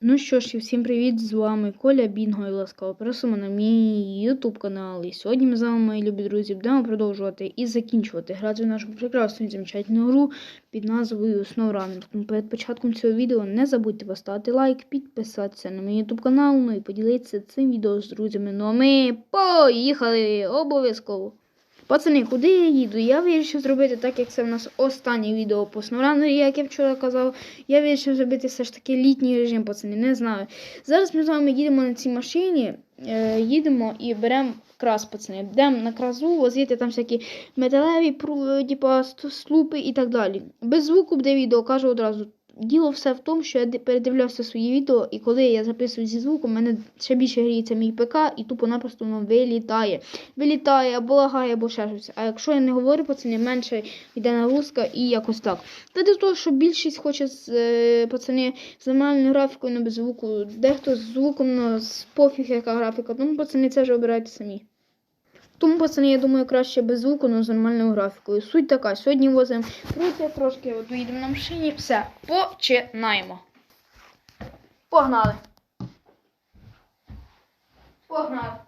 Ну що ж, і всім привіт! З вами Коля Бінго і ласкаво просимо на мій YouTube канал. І сьогодні ми з вами, мої любі друзі, будемо продовжувати і закінчувати грати в нашу прекрасну і замечательну гру під назвою SnowRunner. Тому перед початком цього відео не забудьте поставити лайк, підписатися на мій YouTube канал, ну і поділитися цим відео з друзями. Ну а ми поїхали обов'язково! Пацани, куди я їду? Я вирішив зробити так, як це в нас останнє відео по SnowRunner, як я вчора казав. Я вирішив зробити все ж таки літній режим, пацани, не знаю. Зараз ми з вами їдемо на цій машині, е, їдемо і беремо крас, пацани. Йдемо на красу, возити там всякі металеві ст- слупи і так далі. Без звуку буде відео, кажу одразу. Діло все в тому, що я передивлявся свої відео, і коли я записую зі звуком, у мене ще більше гріється мій ПК, і тупо-напросто воно вилітає. Вилітає або лагає, або ще щось. А якщо я не говорю, пацани, менше йде нагрузка і якось так. Та до того, що більшість хоче з е, пацани з нормальною графікою, але без звуку. Дехто з звуком ну, з пофіг, яка графіка. Тому пацани це вже обирайте самі. Тому, пацани, я думаю, краще без звуку, але з нормальною графікою. Суть така, сьогодні возимо крутя, трошки от доїдемо на машині. Все, починаємо. Погнали. Погнали.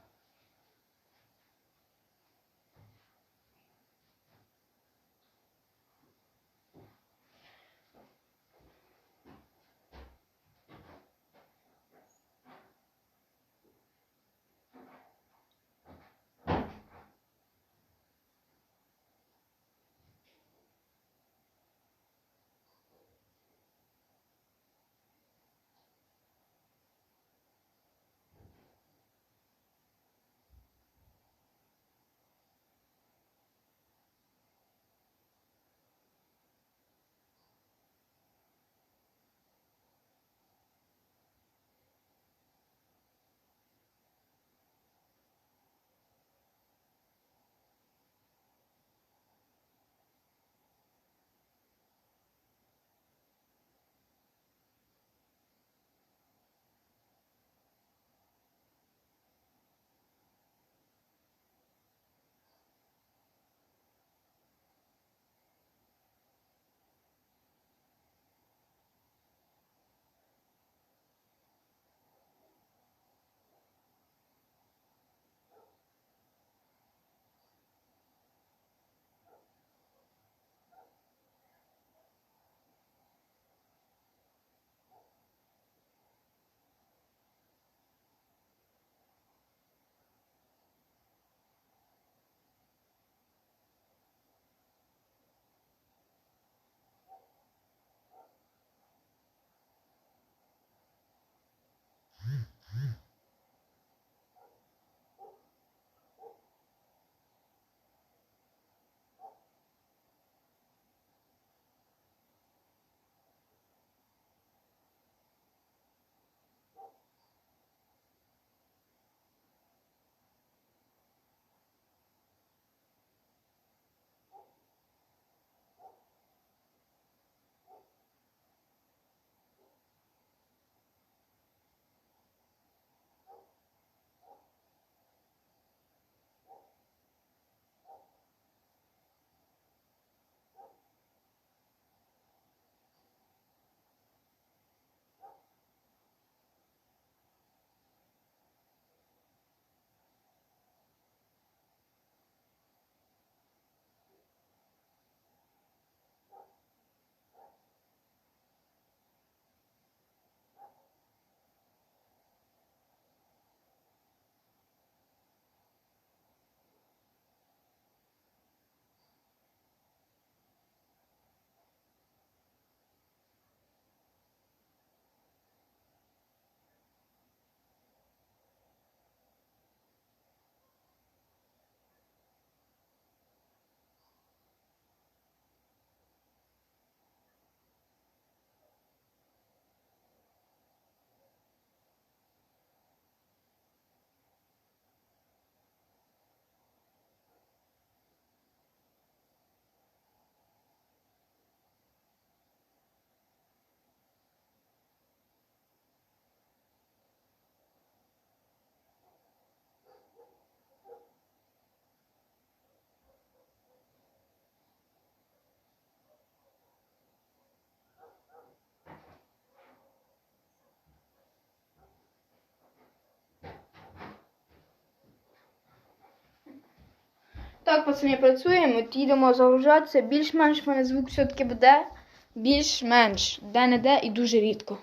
Так, пацани, працюємо, от їдемо загружатися. Більш-менш в мене звук все-таки буде. Більш-менш. Де-не-де і дуже рідко.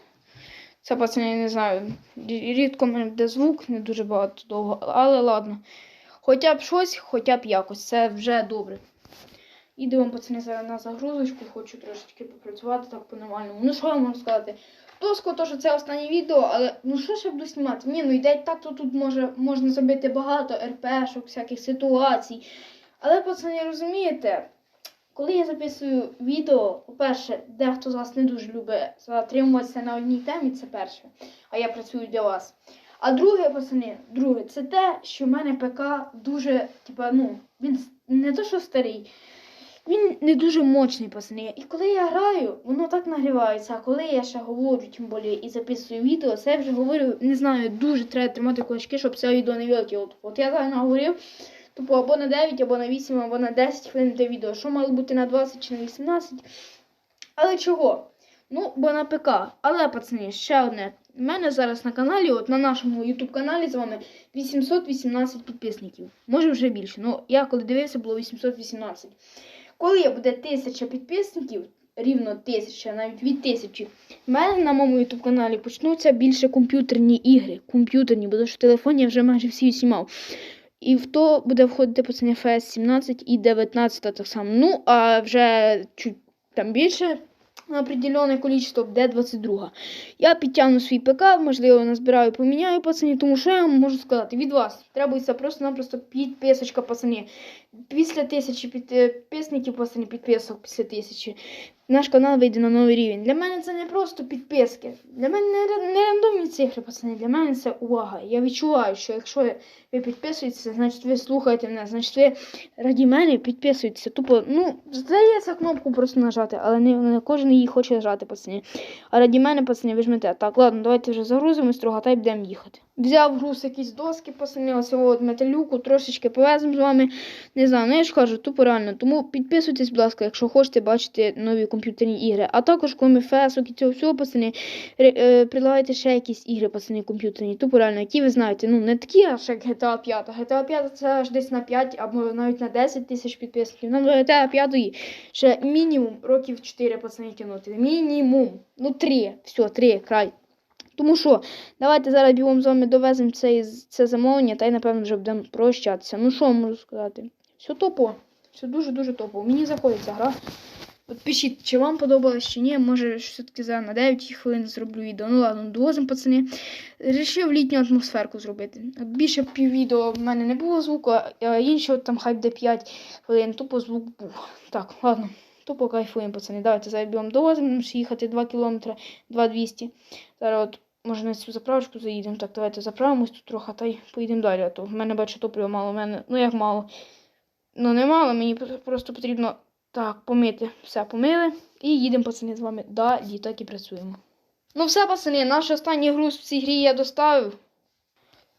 Це, пацани, я не знаю. Рідко в мене буде звук, не дуже багато довго, але ладно. Хоча б щось, хоча б якось. Це вже добре. Ідемо, пацани, зараз на загрузочку, хочу трошечки попрацювати так по-нормальному. Ну що я можу сказати? Тоско, то, що це останнє відео, але ну що ще буду знімати? Ні, ну йде так, то тут може, можна зробити багато РПшок, всяких ситуацій. Але, пацани, розумієте, коли я записую відео, по-перше, дехто з вас не дуже любить затримуватися на одній темі, це перше. А я працюю для вас. А друге, пацани, друге, це те, що в мене ПК дуже, типа, ну, він не то, що старий, він не дуже мощний, пацани. І коли я граю, воно так нагрівається. А коли я ще говорю, тим більше, і записую відео, це я вже говорю, не знаю, дуже треба тримати кулачки, щоб це відео не вилетіло. От я так наговорив, типу або на 9, або на 8, або на 10 хвилин те відео. Що мало бути на 20 чи на 18. Але чого? Ну, бо на ПК. Але, пацани, ще одне. У мене зараз на каналі, от на нашому YouTube каналі з вами 818 підписників. Може вже більше. Ну, я коли дивився, було 818. Коли буде 1000 підписників, рівно 1000, навіть від 1000, в мене на моєму YouTube каналі почнуться більше комп'ютерні ігри. Комп'ютерні, бо що в телефоні я вже майже всі знімав. І в то буде входити пацани FS 17 і 19 так само. Ну, а вже чуть там більше на определенне количество буде 22. Я підтягну свій ПК, можливо, назбираю, поміняю пацані, тому що я вам можу сказати від вас. Требується просто-напросто підписочка, пацані. Після тисячі підписників, пацані, підписок після тисячі. Наш канал вийде на новий рівень. Для мене це не просто підписки. Для мене не, не рандомні цифри, пацани. Для мене це увага. Я відчуваю, що якщо ви підписуєтеся, значить ви слухаєте мене, значить ви раді мене підписуєтеся. Тупо, ну, здається, кнопку просто нажати, але не, не кожен її хоче нажати, пацани. А раді мене, пацани, ви жмете. Так, ладно, давайте вже загрузимо строго та й будемо їхати. Взяв груз якісь доски, ось от металюку, трошечки повеземо з вами. Не знаю, ну я ж кажу, тупо реально. Тому підписуйтесь, будь ласка, якщо хочете бачити нові комп'ютерні ігри. А також, коли фесок і цього всього, пацани, е, предлагайте ще якісь ігри, пацани, комп'ютерні. Тупо реально, які ви знаєте. Ну, не такі аж як GTA 5. GTA 5 це аж десь на 5 або навіть на 10 тисяч підписників. Нам GTA 5 ще мінімум років 4 пацани тягнути. Мінімум. Ну, 3. Все, 3, край. Тому що, давайте зараз бігом з довеземо це, це замовлення, та й напевно вже будемо прощатися. Ну що можу сказати? Все топо. Все дуже-дуже топо. Мені заходить ця гра. От пишіть, чи вам подобалось, чи ні. Може, все-таки за на 9 хвилин зроблю відео. Ну ладно, довозимо, пацани. Рішив літню атмосферку зробити. Більше піввідео в мене не було звуку, а інші от там хай буде 5 хвилин, тупо звук був. Так, ладно. Тупо кайфуємо, пацани. Давайте зараз бігом довозимо, їхати 2 кілометри, 2-200. Зараз от може на цю заправочку заїдемо. Так, давайте заправимось тут трохи та й поїдемо далі. А то в мене бачу топлива мало. В мене, ну як мало. Ну не мало, мені просто потрібно так помити. Все помили. І їдемо, пацани, з вами далі, так і працюємо. Ну все, пацани, наш останній груз в цій грі я доставив.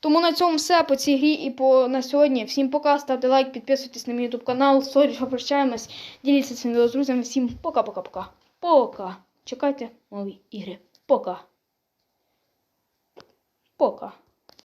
Тому на цьому все по цій грі і по на сьогодні. Всім пока, ставте лайк, підписуйтесь на мій YouTube канал. Сорі, що прощаємось. Діліться цим відео з друзями. Всім пока-пока-пока. Пока. Чекайте нові ігри. Пока. Пока.